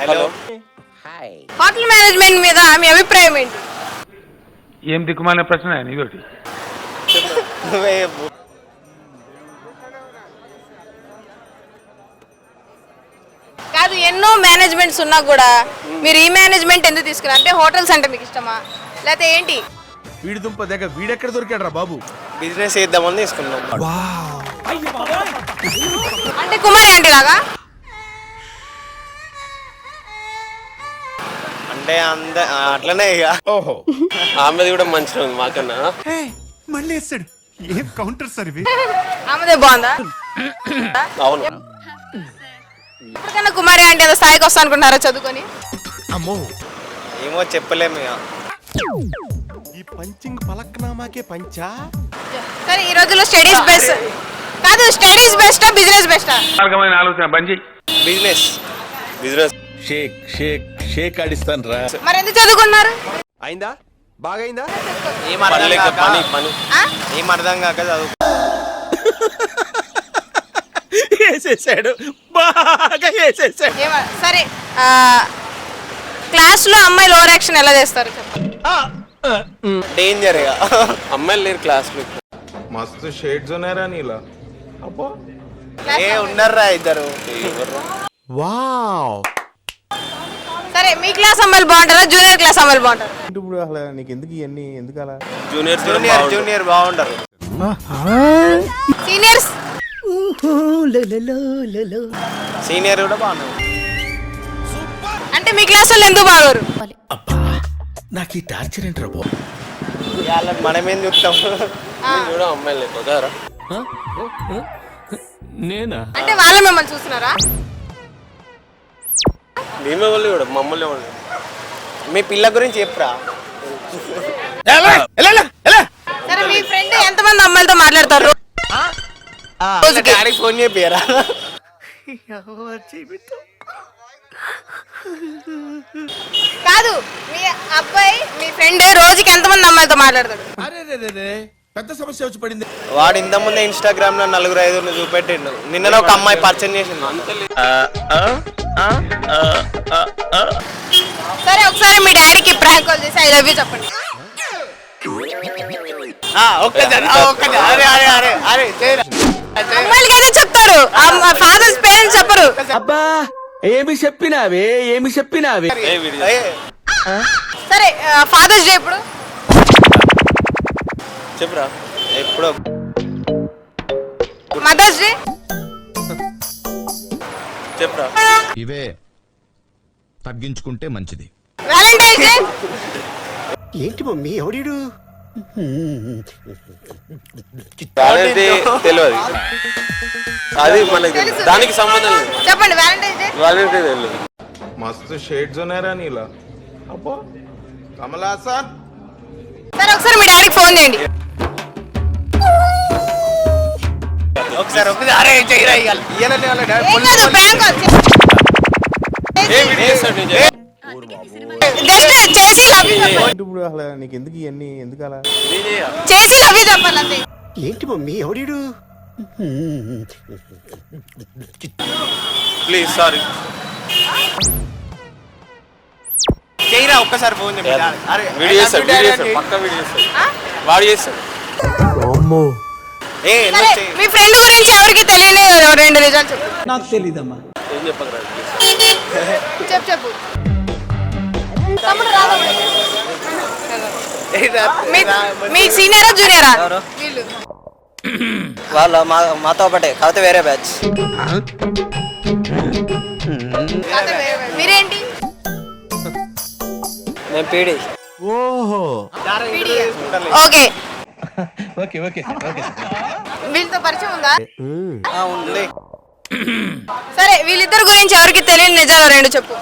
Hello hotel management మీద మీ అభిప్రాయం ఏంటి? ఏం దిక్కుమాలిన ప్రశ్న ఇదొకటి. కాదు ఎన్నో మేనేజ్మెంట్స్ ఉన్నా కూడా మీరు ఈ మేనేజ్మెంట్ ఎందుకు తీసుకున్నారు? అంటే హోటల్స్ అంటే మీకు ఇష్టమా? లేకపోతే ఏంటి? వీడి దుంప దగ్గర వీడెక్కడ దొరికాడు బాబు? బిజినెస్ చేద్దామని తీసుకున్నాం. అంటే కుమారి ఆంటీ లాగా అంటే అంద అట్లనే ఇక ఓహో. ఆమెది కూడా మంచిగా ఉంది మాకన్నా. మళ్ళీ వేస్తాడు. ఏం కౌంటర్ సార్ ఇవి? ఆమెదే బాగుందా? అవును. ఎప్పటికైనా కుమారి ఆంటీ అంత స్థాయికి వస్తా అనుకుంటున్నారా చదువుకొని? అమ్మో. ఏమో చెప్పలేము ఇక ఈ పంచింగ్ పలక్నామాకే పంచా? సరే ఈ రోజుల్లో స్టడీస్ బెస్ట్. కాదు స్టడీస్ బెస్టా బిజినెస్ బెస్టా? మార్గమైన ఆలోచన చేయి business. Business. Sheikh shake Sheikh ఆడిస్తాను రా మరి ఎందుకు చదువుకున్నారు అయిందా బాగైందా ఏం పని అర్థం లేక కాక పని పని ఆ? ఏం అర్థం కాక చదువు వేసేసాడు బాగా వేసేసాడు ఏమ- సరే ఆ, క్లాస్లో అమ్మాయిలు ఓవర్ యాక్షన్ ఎలా చేస్తారు చెప్పండి డేంజర్ ఇక అమ్మాయిలు లేరు క్లాస్లో मस्त शेड जो नाही राणीला अप्पा ఏ ఉన్నారా ఇద్దరు వావ్ సరే మీ క్లాస్ అమ్మాయిలు బాగుంటారా? జూనియర్ క్లాస్ అమ్మాయిలు బాగుంటారు? ఇప్పుడు అసలు నీకు ఎందుకు ఇవన్నీ ఎందుకు అలా? జూనియర్స్ జూనియర్ జూనియర్ బాగుంటారు. సీనియర్స్? సీనియర్ కూడా బాగున్నారు అంటే మీ క్లాస్ వాళ్ళు ఎందుకు బాగోరు? నాకు ఈ టార్చర్ ఏంట్రా బాబు? మనమేం చూస్తాం? కూడా అమ్మాయిలు నేనా అంటే వాళ్ళు మిమ్మల్ని చూస్తున్నారా? మేమే వాళ్ళు కూడా మమ్మల్ని వాళ్ళు మీ పిల్ల గురించి చెప్పురా? సరే మీ ఫ్రెండ్ ఎంతమంది అమ్మాయిలతో మాట్లాడతారు? రోజుకి డాడీకి ఫోన్ చెప్పారా కాదు మీ అబ్బాయి మీ ఫ్రెండ్ రోజుకి ఎంతమంది అమ్మాయిలతో మాట్లాడతాడు? అరే. పెద్ద సమస్య వచ్చి పడింది. వాడు ఇంత ముందే ఇన్స్టాగ్రామ్లో నలుగురు ఐదుగురు చూపెట్టిండు. నిన్న ఒక అమ్మాయి పరిచయం చేసిండు. సరే ఒకసారి మీ డాడీకి ప్రాంక్ కాల్ చేసి ఐ లవ్ యూ చెప్పండి. చెప్తారు. ఫాదర్స్ పేరెంట్స్ చెప్పరు. అబ్బా ఏమి చెప్పినావే ఏమి చెప్పినావే. సరే ఫాదర్స్ డే ఇప్పుడు చెప్పురా. ఎప్పుడో మదర్స్ డే? చెప్పురా. ఇవే తగ్గించుకుంటే మంచిది. ఏంటి మమ్మీ ఎవడీడు? తెలియదు అది మనకి దానికి సంబంధం చెప్పండి తెలియదు మస్తు షేడ్స్ ఉన్నారా నీలా. అబ్బో. కమలాసా సార్ ఒకసారి మీ డాడీకి ఫోన్ చేయండి. ఒకసారి ఒకసారి అరే చేయరా ఇవాళ ఇయ్యాలని వాళ్ళ డాడీ ఏం కాదు ప్రాంక్ కాల్ ఏ వీడియో చేస్తాడు నేను జస్ట్ చేసి లవ్ యూ ఇప్పుడు అసలు నీకు ఎందుకు ఇవన్నీ ఎందుకు అలా? నేను చేయ. చేసి లవ్ యూ చెప్పాలి అంతే. ఏంటి మమ్మీ ఎవడీడు? Please sorry. చేయరా ఒక్కసారి ఫోన్ చెప్పి వీడియో చేస్తాడు వీడియో చేస్తాడు పక్క వీడియో చేస్తాడు. వాడు చేస్తాడు. సరే చేయి? మీ ఫ్రెండ్ గురించి ఎవరికి తెలియని రెండు నిజాలు చెప్పు. చెప్పు చెప్పు. తమ్ముడు రాదా? ఏ రా- మీ సీనియరా జూనియరా? వీళ్ళు. వాళ్ళ మా మాతో ఒకటే కాకపోతే వేరే బ్యాచ్. కాదు, వేరే వేరే. మీరేంటి? మేము పీడి. ఓహో. PD okay. Okay okay okay. వీళ్ళతో పరిచయం ఉందా? ఉంది. సరే వీళ్ళిద్దరి గురించి ఎవరికి తెలియని నిజాలు రెండు చెప్పు.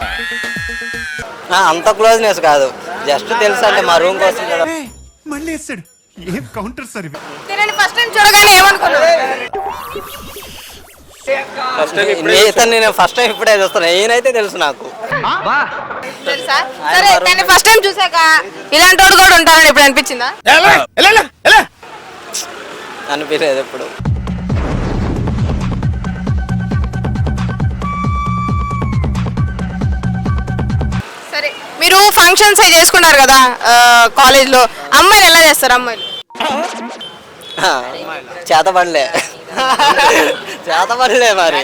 అంత క్లోజ్నెస్ కాదు. జస్ట్ తెలుసు అంటే మా రూమ్ కోసం కదా. మళ్ళీ ఏం కౌంటర్ సార్ ఇవి తినని ఫస్ట్ టైం చూడగానే ఏమనుకున్నావు? ఇతను నేను ఫస్ట్ టైం ఇప్పుడే చూస్తున్నా. ఈయనైతే తెలుసు నాకు. తెలుసా? సరే ఫస్ట్ టైం చూసాక ఇలాంటి వాడు కూడా ఉంటారని ఇప్పుడు అనిపించిందా? అనిపించలేదు ఎప్పుడు. మీరు ఫంక్షన్స్ అవి చేసుకుంటారు కదా కాలేజ్లో. అమ్మాయిలు ఎలా చేస్తారు అమ్మాయిలు? చేతపడలే చేతపడలే మరి.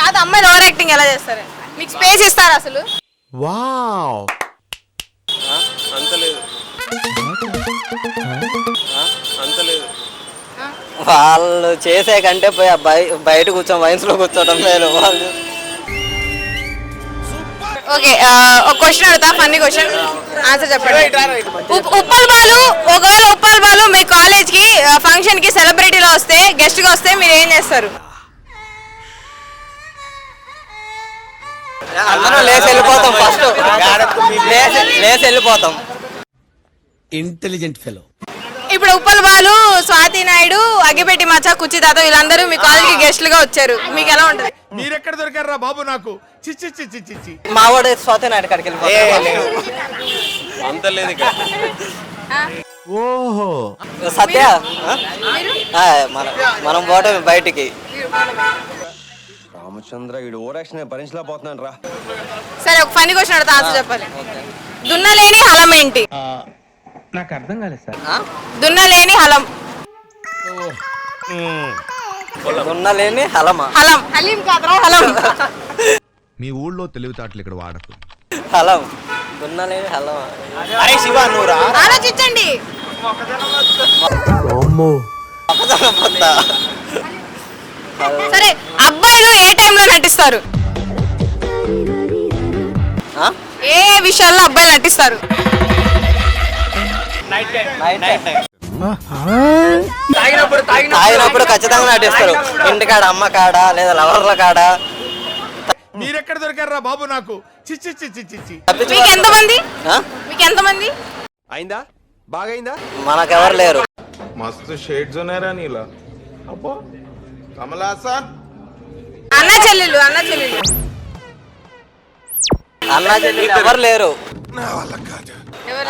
కాదు అమ్మాయిలు ఓవర్ యాక్టింగ్ ఎలా చేస్తారు? మీకు స్పేస్ ఇస్తారు అసలు? వావ్. అంత లేదు. అంత లేదు. వాళ్ళు చేసే కంటే పోయి బయట కూర్చొని వయసులో కూర్చోవడం మేలు. వాళ్ళు ఓకే ఒక క్వశ్చన్ అడుగుతా ఫన్నీ క్వశ్చన్ ఆన్సర్ చెప్పండి. ఉప్- ఉప్పల్ బాలు ఒకవేళ ఉప్పల్ బాలు మీ కాలేజ్కి ఫంక్షన్కి సెలబ్రిటీలో వస్తే గెస్ట్గా వస్తే మీరు ఏం చేస్తారు? అందరం లేచి వెళ్ళిపోతాం ఫస్ట్ లేచి లేచి వెళ్ళిపోతాం. ఇంటెలిజెంట్ ఫెలో ఇప్పుడు ఉప్పల్ బాలు స్వాతి నాయుడు అగ్గిపెట్టి మచ్చ కుర్చీ తాత వీళ్ళందరూ మీ కాలేజ్కి గెస్ట్లుగా వచ్చారు. మీకు ఎలా ఉంటది? మీరెక్కడ దొరికారా బాబు నాకు? చిచ్చి చిచ్చి చిచ్చి మా వాడు స్వాతి నాయుడు కాడికి వెళ్ళిపోతాం అంత లేదు ఇక్కడ. ఓహో. సత్య మన మనం పోవటం బయటికి. రామచంద్ర ఈడు ఓరాక్షన్ భరించలేకపోతున్నాను రా సరే ఒక ఫన్నీ క్వశ్చన్ అడుగుతా ఆన్సర్ చెప్పాలి. దున్నలేని హలం ఏంటి? ఆ? దున్నలేని హలం. ఉన్నలేని హలమా. హలం. హలీం కాదురా హలం. మీ ఊళ్ళో తెలివితేటలు ఇక్కడ వాడకు. హలం. ఉన్నలేని హలమా. అరే శివ నువ్వురా ఆలోచించండి. సరే అబ్బాయిలు ఏ టైంలో నటిస్తారు? ఏ విషయాల్లో అబ్బాయిలు నటిస్తారు? తాగినప్పుడు ఖచ్చితంగా నటిస్తారు. ఇంటికాడ అమ్మ కాడా లేదా లవర్ల కాడ. మీరెక్కడ దొరికారా బాబు నాకు? చిచ్చి చిచ్చి ఎంతమంది అయిందా? బాగైందా? మనకెవరు లేరు. మస్తు షేడ్స్ ఉన్నారా నీలా. అబ్బో. కమలా సార్ అన్న చెల్లెలు అన్న చెల్లెలు. అన్న చెల్లెలు ఎవరు లేరు?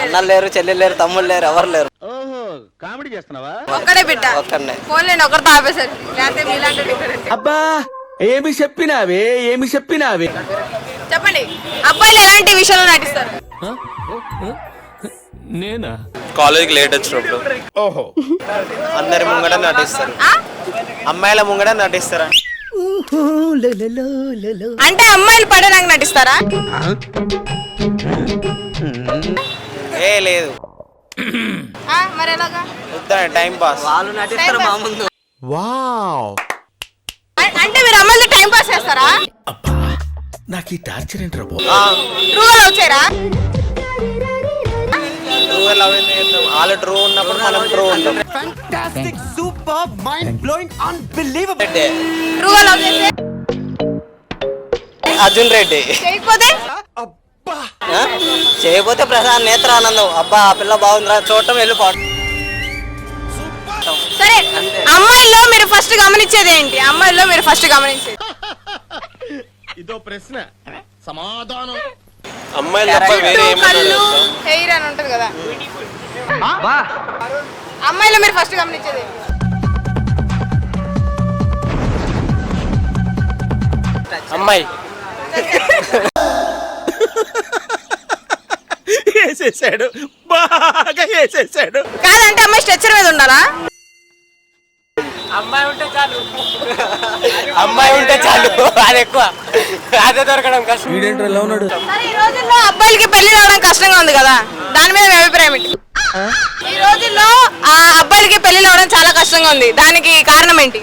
అన్న లేరు? చెల్లెలు లేరు తమ్ముళ్ళు లేరు ఎవరు లేరు? ఒక్కడే బిడ్డ. ఒకరితో ఆపేశారు లేకపోతే మీలాంటి ఇక్కడ ఉంటే. అబ్బా ఏమి చెప్పినావే ఏమి చెప్పినావే? చెప్పండి. అబ్బాయిలు ఎలాంటి విషయంలో నటిస్తారు? నేనా? కాలేజ్కి లేట్ వచ్చినప్పుడు. ఓహో. అందరి ముంగడ నటిస్తారు. ఆ? అమ్మాయిల ముంగడ నటిస్తారా? అంటే అమ్మాయిలు పడడానికి నటిస్తారా? ఏ లేదు. మరి ఎలాగా? వద్దానే టైం పాస్ వాళ్ళు నటిస్తారు మా ముందు వావ్. అ- అంటే మీరు అమ్మాయిలు టైం పాస్ చేస్తారా? నాకు ఈ టార్చర్ ఏంట్రా బాబు? ట్రూగా లవ్ చేయరా? ట్రూ లవ్ వాళ్ళు ట్రూ ఉన్నప్పుడు మనం ట్రూ ఉంటాం. సూపర్ మైండ్ బ్లోయింగ్ అన్బిలీవబుల్ ట్రూగా లవ్ చేస్తే? అర్జున్ రెడ్డి. చేయకపోతే? ఆ? చేయకపోతే ప్రశాంత్ నేత్రానందం. అబ్బా ఆ పిల్ల బాగుందిరా. చూడటం వెళ్ళిపోవడం సరే అమ్మాయిల్లో మీరు ఫస్ట్ గమనించేది ఏంటి? అమ్మాయిల్లో మీరు ఫస్ట్ గమనించేది? ఇదో ప్రశ్న. సమాధానం. అమ్మాయిలు తప్ప వేరే జుట్టు, ఏమన్నా కళ్ళు హెయిర్ అని ఉంటది కదా. అమ్మాయిలో మీరు ఫస్ట్ గమనించేది ఏంటి? అమ్మాయి. వేసేసాడు బాగా వేసేసాడు కాదంటే అమ్మాయి స్ట్రెచ్చర్ మీద ఉండాలా? అమ్మాయి ఉంటే చాలు. అది ఎక్కువ. అదే దొరకడం కష్టం. వీడేంట్రా ఎలా ఉన్నాడు? సరే ఈ రోజుల్లో అబ్బాయిలకి పెళ్ళి రావడం కష్టంగా ఉంది కదా. దాని మీద మీ అభిప్రాయం ఏంటి? ఈ రోజుల్లో ఆ అబ్బాయిలకి పెళ్ళి రావడం చాలా కష్టంగా ఉంది. దానికి కారణం ఏంటి?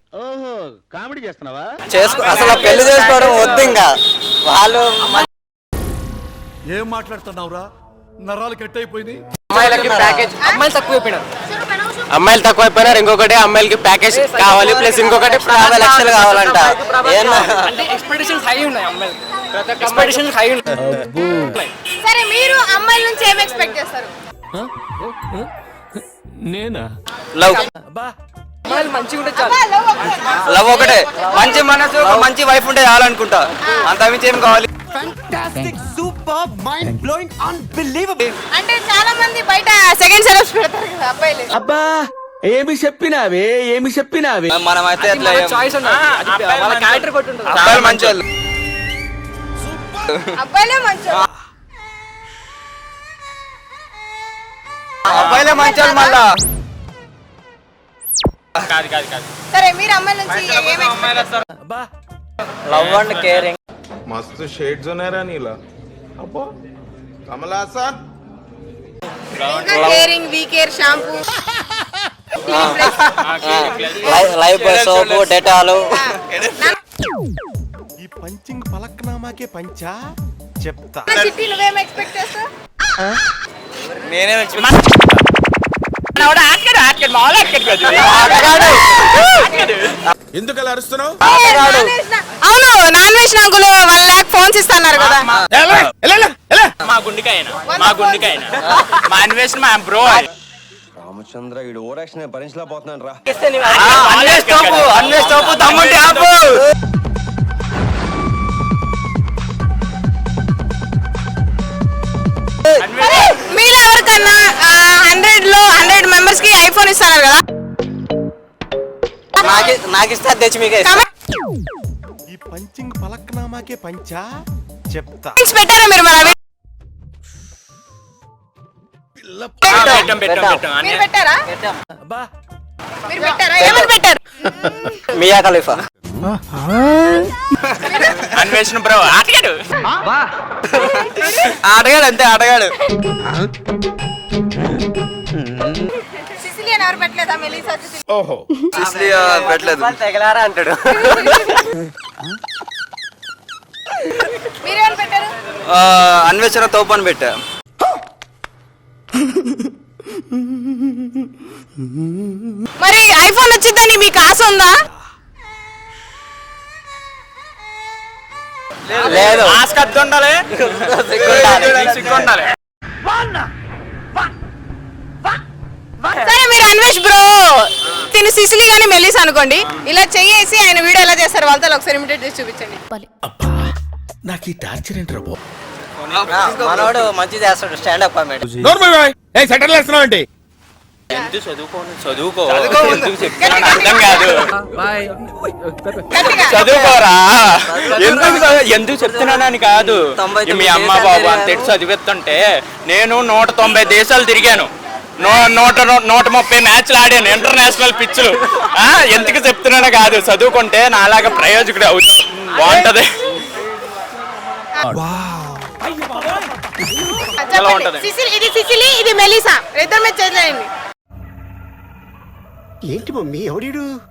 చేసుకో అసలు పెళ్ళి చేసుకోవడం వద్దు ఇంకా. వాళ్ళు ఏం మాట్లాడుతున్నావురా? నరాలు కట్ అయిపోయింది అమ్మాయిలకి ప్యాకేజ్ అమ్మాయిలు తక్కువ అయిపోయినారు. అమ్మాయిలు తక్కువ అయిపోయినారు ఇంకొకటి అమ్మాయిలకి ప్యాకేజ్ కావాలి ప్లస్ ఇంకొకటి యాభై లక్షలు కావాలంట. ఏమన్నా? ఎక్స్పెక్టేషన్స్ హై ఉన్నాయి అమ్మాయిలు ఎక్స్పెక్టేషన్స్ హై ఉన్నాయి. సరే మీరు అమ్మాయిల నుంచి ఏం ఎక్స్పెక్ట్ చేస్తారు? నేనా? లవ్. ఒకటే. లవ్ ఒకటే. మంచి మనసు మంచి వైఫ్ ఉంటే చాలనుకుంటా అంత మించి ఏం కావాలి? సూపర్ మైండ్ బ్లోయింగ్ అన్బిలీవబుల్ అంటే చాలా మంది బయట సెకండ్ సెలబ్స్ పెడతారు కదా అబ్బాయిలు. అబ్బా ఏమి చెప్పినావే ఏమి చెప్పినావే? మనం అయితే అట్లా చాయిస్ వాళ్ళ క్యారెక్టర్ కొట్టి ఉంటుంది అబ్బాయిలు మంచి వాళ్ళు అబ్బాయిలే మంచి అబ్బాయిలే మంచోళ్ళు. మళ్ళా కాదు కాదు కాదు సరే మీరు అమ్మాయిల నుంచి ఏం expect లవ్ అండ్ కేరింగ్. మస్తు షేడ్స్ ఉన్నాయరా నీలా. అబ్బా. కమలాసన్ ఇంకా caring we care shampoo Lifebuoy soap Dettol ఈ పంచింగ్ పలక్నామాకే పంచా? చెప్తా. ఎక్స్పెక్ట్ నేనే ఎందుకు అలా అరుస్తున్నావు? అవును. నాన్ వెజ్ నాకులు వన్ లాక్ ఫోన్స్ ఇస్తున్నారు కదా. మా గుండెకాయన? మా గుండెకాయన? మా అన్వేషణ మా బ్రో. రామచంద్ర వీడు ఓరాక్షన్ భరించలేకపోతున్నాను రా. సరే మీరు ఎవరికన్నా హండ్రెడ్లో హండ్రెడ్ మెంబర్స్కి ఐఫోన్ ఇస్తున్నారు కదా? మీకే. ఈ పంచింగ్ పలక్నామాకే పంచా? చెప్తా. పెట్టారా మీరు మియా ఖలీఫా. అన్వేషణ బ్రో ఆటగాడు. అడగాడు అంతే అడగాడు మెలీసా ఓహో. పెట్టలేదు. తెగలారా అంటాడు. మీరేమని పెట్టారు? అన్వేషణ తోపు అని పెట్టా. మరి ఐఫోన్ వచ్చిందని మీకు ఆశ ఉందా? లేదు. మాస్క్ అద్దు ఉండాలి సిగ్గు ఉండాలి సరే మీరు అన్వేష్ బ్రో తిను సిసిలి గాని మెల్లిస్ అనుకోండి. ఇలా చెయ్యేసి ఆయన వీడియో ఎలా చేస్తారు వాళ్ళతో ఒకసారి ఇమిటేట్ చేసి చూపించండి. నాకు ఈ టార్చర్ ఏంటి రాబో మనోడు మంచి చేస్తాడు స్టాండప్ కామెడీ ఏ సెటిల్ ఎందుకు చదువుకోను చదువుకో. అర్థం కాదు. చదువుకోరా? ఎందుకు ఎందుకు చెప్తున్నానని కాదు. మీ అమ్మ బాబు తిరిగాను. అంత ఎటు చదివిస్తుంటే నేను నూట తొంభై దేశాలు తిరిగాను. నూట నూట ముప్పై మ్యాచ్లు ఆడాను ఇంటర్నేషనల్ పిచ్లు ఆ, ఎందుకు చెప్తున్నానో కాదు చదువుకుంటే నాలాగా ప్రయోజకుడు అవుతావు బాగుంటది. ఉంటది? ఇది సిసిలి ఇది మెలిసా. ఇద్దరు మీద చేసేయండి ఏంటి మమ్మీ ఎవడీడు? తీసుకుని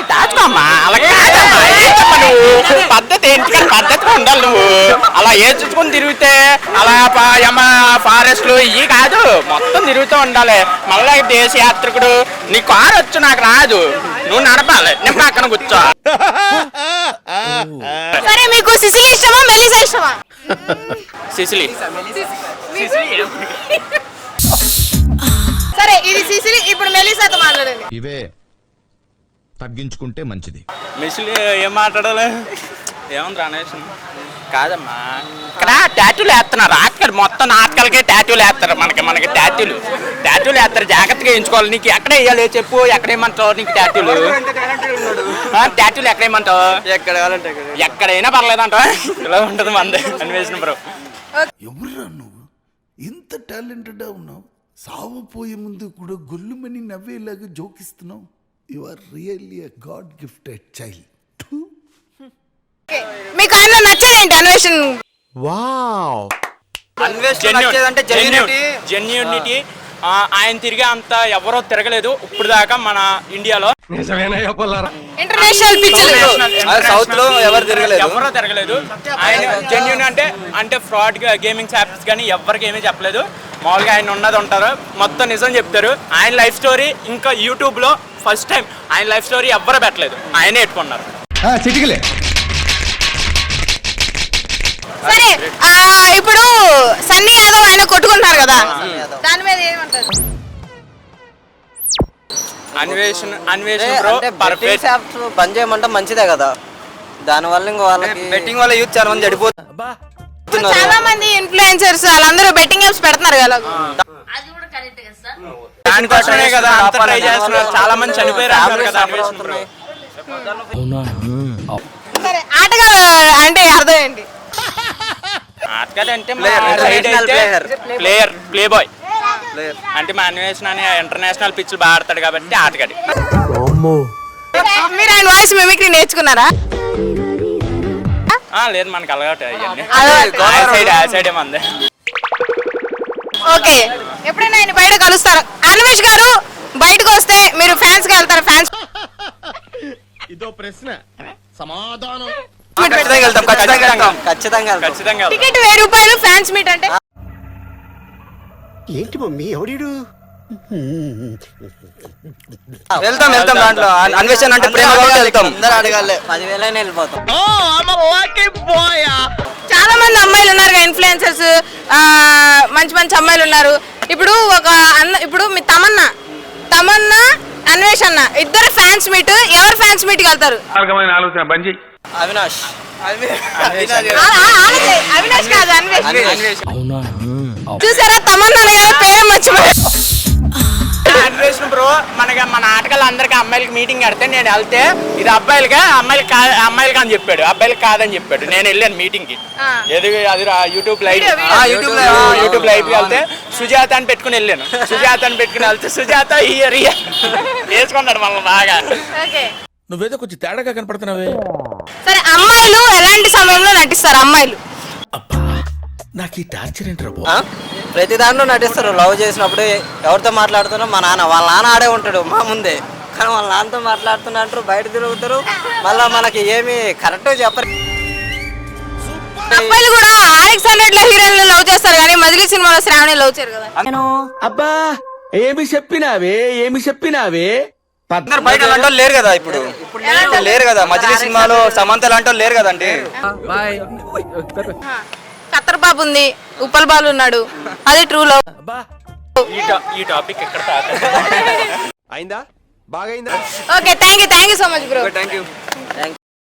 దాచుకోమ్మా. అలా కాదమ్మా. ఏంటమ్మా నువ్వు? పద్ధతి ఏంటి? పద్ధతిగా ఉండాలి నువ్వు. అలా ఏడ్చుకుని తిరిగితే అలా ప- యమ ఫారెస్ట్లు ఇవి కాదు. మొత్తం తిరుగుతూ ఉండాలి. మళ్ళీ దేశ యాత్రికుడు నీ కారు వచ్చు నాకు రాదు. నువ్వు నడపాలి. నేను పక్కన కూర్చో. సరే మీకు సిసిలి ఇష్టమా? మెలిసా ఇష్టమా? సిసిలి. సరే ఇది సిసిలి ఇప్పుడు మెలిసాతో మాట్లాడండి. ఇవే తగ్గించుకుంటే మంచిది. మిసిలి ఏం మాట్లాడాలి? ఏముంది రమేష్ కాదమ్మా. ఇక్కడ టాటూలు వేస్తున్నారు. ఆటలు మొత్తం నాటకాలకే టాటూలు వేస్తారు. మనకి మనకి టాటూలు. టాటూలు వేస్తారు. జాగ్రత్తగా ఎంచుకోవాలి నీకు ఎక్కడ వేయాలి? చెప్పు. ఎక్కడ వేయమంటావు? నీకు టాటూలు. ఆ, టాటూలు ఎక్కడ వేయమంటావు? ఎక్కడ. ఎక్కడైనా పర్లేదంట. ఇలా ఉంటది మంది. అన్వేషణ బ్రో. ఎవరురా నువ్వు? ఇంత టాలెంటెడ్ ఉన్నావు? సావపోయే ముందు కూడా గొల్లుమని నవ్వేలాగా జోకిస్తున్నావు. You are really a god gifted child మీకు ఆయన నచ్చదేంటి అన్వేషణ్? వావ్. అన్వేషణ నచ్చేదంటే జెన్యూనిటీ జెన్యూనిటీ ఆయన తిరిగే అంత ఎవరో తిరగలేదు. ఇప్పుడు దాకా మన ఇండియాలో ఇంటర్నేషనల్ సౌత్లో ఎవరు తిరగలేదు. ఎవరో తిరగలేదు. ఆయన జెన్యున్ అంటే అంటే ఫ్రాడ్ గేమింగ్ యాప్స్ కానీ ఎవరికి ఏమీ చెప్పలేదు. మామూలుగా ఆయన ఉన్నది ఉంటారు. మొత్తం నిజం చెప్తారు. ఆయన లైఫ్ స్టోరీ ఇంకా యూట్యూబ్లో ఫస్ట్ టైం ఆయన లైఫ్ స్టోరీ ఎవ్వరు పెట్టలేదు. ఆయనే పెట్టుకున్నారు. చిటికలే. ఇప్పుడు సన్నీ యాదవ్ ఆయన కొట్టుకుంటున్నారు కదా. దాని మీద ఏమంటారు? అన్వేషణ అన్వేషణ బ్రో అంటే బెట్టింగ్ పర్ఫెక్ట్ యాప్స్ బంద్ చేయమంటే మంచిదే కదా. దాని వల్ల ఇంకో వాళ్ళకి బెట్టింగ్ వల్ల యూత్ చాలా మంది చెడిపోతున్నారు చాలా మంది ఇన్ఫ్లుయెన్సర్స్ వాళ్ళందరూ బెట్టింగ్ యాప్స్ పెడుతున్నారు కదా. దానికోసమే కదా అంత ట్రై చేస్తున్నారు. చాలా మంది చనిపోయారు అంటారు కదా అన్వేషణ బ్రో సరే ఆటగాడు అంటే అర్థం ఏంటి? ఆటగాడు అంటే Player, international player. Player. Playboy అంటే మా అన్వేషణ అని ఇంటర్నేషనల్ పిచ్లు బాగా ఆడతాడు కాబట్టి ఆటగాడి. మీరు ఆయన వాయిస్ మిమిక్రీ నేర్చుకున్నారా? ఆ, లేదు మనకు అలవాటు అవన్నీ. అలవాటు. ఆ సైడ్ ఆ సైడ్ ఓకే. ఎప్పుడైనా ఆయన బయట కలుస్తారు. అన్వేష్ గారు బయటకు వస్తే మీరు ఫ్యాన్స్కి వెళ్తారు? ఫ్యాన్స్ ఖచ్చితంగా వెళ్తాం ఖచ్చితంగా వెళ్తాం ఖచ్చితంగా వెళ్తాం. ఖచ్చితంగా వెళ్తాం. టికెట్ వెయ్యి రూపాయలు ఫ్యాన్స్ మీట్ అంటే? వెళ్తాం వెళ్తాం దాంట్లో. అన్- అన్వేషణ అంటే ప్రేమ కాబట్టి వెళ్తాం. అందరూ అడగాలి. పదివేలైనా వెళ్ళిపోతాం. చాలా మంది అమ్మాయిలు ఉన్నారు ఇన్ఫ్లుయెన్సర్స్ మంచి మంచి అమ్మాయిలు ఉన్నారు. ఇప్పుడు ఒక అన్న ఇప్పుడు మీ తమన్నా తమన్నా అన్వేష్ అన్న ఇద్దరు ఫ్యాన్స్ మీట్ ఎవరు ఫ్యాన్స్ మీట్ వెళ్తారు? ఆలోచన అవినాష్. అవినాష్ కాదు అన్వేష్ చూసారా? తమన్నా పేరే మర్చిపోయారు అన్వేషణ బ్రో మనకి మన ఆటగాళ్ళు అందరికి అమ్మాయిలకి మీటింగ్ పెడితే నేను వెళ్తే ఇది అబ్బాయిలుగా అమ్మాయిలకి కా అమ్మాయిలకి అని చెప్పాడు. అబ్బాయిలకి కాదని చెప్పాడు. నేను వెళ్ళాను మీటింగ్కి. ఏది అది YouTube live YouTube live YouTube లైవ్కి వెళ్తే సుజాత అని పెట్టుకుని వెళ్ళాను. సుజాత అని పెట్టుకుని వెళ్తే సుజాత ఇయర్ ఇయర్ వేసుకున్నాడు మనల్ని బాగా. ఓకే. నువ్వేదో కొంచెం తేడాగా కనపడుతున్నావే. సరే అమ్మాయిలు ఎలాంటి సమయంలో నటిస్తారు? అమ్మాయిలు. అబ్బా నాకు ఈ టార్చర్ ఏంట్రా బాబు? ఆ? ప్రతి దాంట్లో నటిస్తారు. లవ్ చేసినప్పుడు ఎవరితో మాట్లాడుతున్నా మా నాన్న. వాళ్ళ నాన్న ఆడే ఉంటాడు మా ముందే. కానీ వాళ్ళ నాన్నతో మాట్లాడుతున్నట్టు బయట తిరుగుతారు. మళ్ళీ మనకి ఏమి కరెక్ట్ చెప్పరు. అబ్బాయిలు కూడా ఆర్ఎక్స్ హండ్రెడ్లో హీరోయిన్ లవ్ చేస్తారు కానీ మజిలీ సినిమాలో శ్రావణి లవ్ చేయరు కదా. అబ్బా ఏమి చెప్పినావే? ఏమి చెప్పినావే? బయట అలాంటి లేరు కదా ఇప్పుడు. లేరు. కదా. మజిలీ సినిమాలో సమంత లాంటి లేరు కదండి. కత్తర్ బాబు ఉంది. ఉప్పల్ బాలు ఉన్నాడు. అది ట్రూ లవ్ ఈ టాపిక్ ఎక్కడ అయిందా? బాగైందా? Okay thank you thank you so much bro thank you